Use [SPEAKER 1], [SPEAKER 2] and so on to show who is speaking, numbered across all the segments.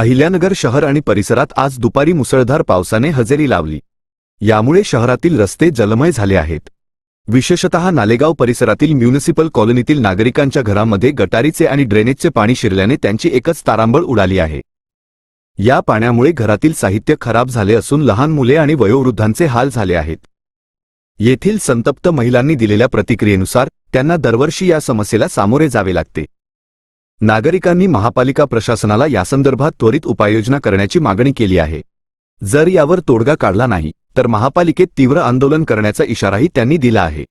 [SPEAKER 1] अहिल्यानगर शहर आणि परिसरात आज दुपारी मुसळधार पावसाने हजेरी लावली. यामुळे शहरातील रस्ते जलमय झाले आहेत. विशेषतः नालेगाव परिसरातील म्युनिसिपल कॉलनीतील नागरिकांच्या घरामध्ये गटारीचे आणि ड्रेनेजचे पाणी शिरल्याने त्यांची एकच तारांबळ उडाली आहे. या पाण्यामुळे घरातील साहित्य खराब झाले असून लहान मुले आणि वयोवृद्धांचे हाल झाले आहेत. येथील संतप्त महिलांनी दिलेल्या प्रतिक्रियेनुसार त्यांना दरवर्षी या समस्येला सामोरे जावे लागते. नागरिकांनी महापालिका प्रशासनाला यासंदर्भात त्वरित उपाययोजना करण्याची मागणी केली आहे. जर यावर तोडगा काढला नाही तर महापालिकेत तीव्र आंदोलन करण्याचा इशाराही त्यांनी दिला आहे.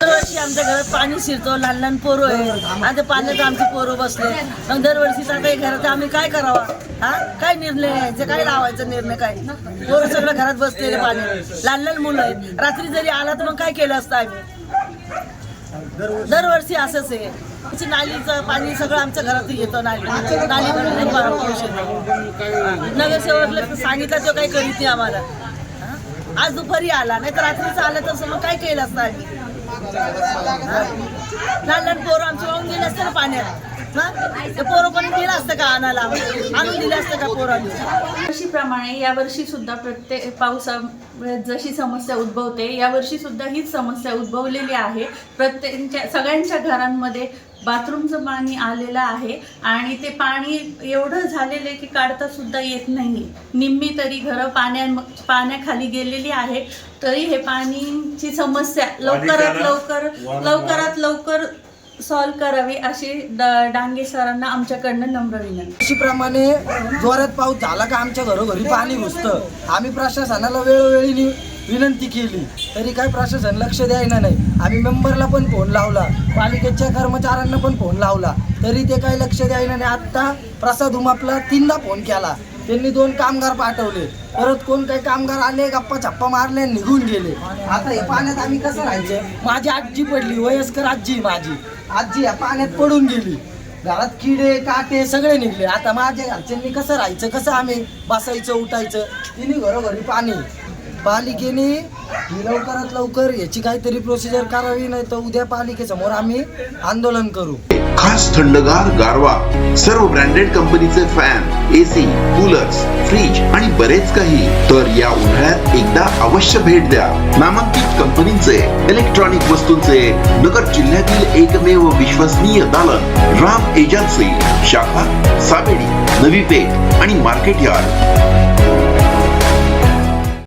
[SPEAKER 2] दरवर्षी आमच्या घरात पाणी शिरतो लहान लहान पोरं आहे आता पाण्यात आमचे पोरं बसले. मग दरवर्षीचा काही घरात आम्ही काय करावा? हा? काय निर्णय घ्यायचा? काय लावायचा निर्णय काय? पोरं सगळं घरात बसलेले पाणी. लहान लहान मुलं आहेत. रात्री जरी आला तर मग काय केलं असतं आम्ही? दरवर्षी असंच आहे. आमची नालीचं पाणी सगळं आमच्या घरात येतं नाली नाली नगरसेवकला सांगितलं तो काही करीत नाही आम्हाला. आज दुपारी आला नाही तर रात्रीचा आलं तर मग काय केलं असतं आम्ही लहान लहान पोरं आमची वाहून गेले असते ना पाण्यात. पोरं पण गेलं असतं का आणायला? आणून दिलं असतं का पोरांनी?
[SPEAKER 3] वर्षीप्रमाणे यावर्षी सुद्धा प्रत्येक पावसामुळे जशी समस्या उद्भवते यावर्षी सुद्धा हीच समस्या उद्भवलेली आहे. प्रत्येकच्या सगळ्यांच्या घरांमध्ये बाथरूमचं पाणी आलेलं आहे आणि ते पाणी एवढं झालेलं आहे की काढता सुद्धा येत नाही. निम्मी तरी घरं पाण्या पाण्याखाली गेलेली आहे. तरी हे पाणीची समस्या लवकरात लवकर लवकरात लवकर सॉल्व करावी अशी ड- डांगे सरांना आमच्याकडनं नम्र विनंती.
[SPEAKER 4] अशीप्रमाणे जोरात पाऊस झाला का आमच्या घरोघरी पाणी घुसतं. आम्ही प्रशासनाला वेळोवेळी विनंती केली. तरी काय प्रशासन लक्ष द्यायला नाही. आम्ही मेंबरला पण फोन लावला. पालिकेच्या कर्मचाऱ्यांना पण फोन लावला. तरी ते काही लक्ष द्यायला नाही. आत्ता प्रसाद उमापला तीनदा फोन केला. त्यांनी दोन कामगार पाठवले. परत कोण काही कामगार आले गप्पा छप्पा मारले निघून गेले. आता हे पाण्यात आम्ही कसं राहायचं? माझी आजी पडली. वयस्कर आजी माझी. आजी या पाण्यात पडून गेली. घरात किडे काटे सगळे निघले. आता माझ्या घरच्यांनी कसं राहायचं? कसं आम्ही बसायचं उठायचं? तिने घरोघरी पाणी. पालिकेने लवकरात लवकर याची काहीतरी प्रोसिजर करावी नाही तर उद्या पालिकेसमोर आम्ही आंदोलन करू.
[SPEAKER 5] खास थंडगार गारवा सर्व ब्रँडेड कंपनीचे फॅन एसी कूलर्स फ्रीज आणि बरेच काही. तर या उन्हाळ्यात एकदा अवश्य भेट द्या. नामांकित कंपनीचे इलेक्ट्रॉनिक वस्तूंचे नगर जिल्ह्यातील एकमेव विश्वसनीय दालन राम एजन्सी शाखा सावेडी नवी पेठ आणि मार्केट यार्ड.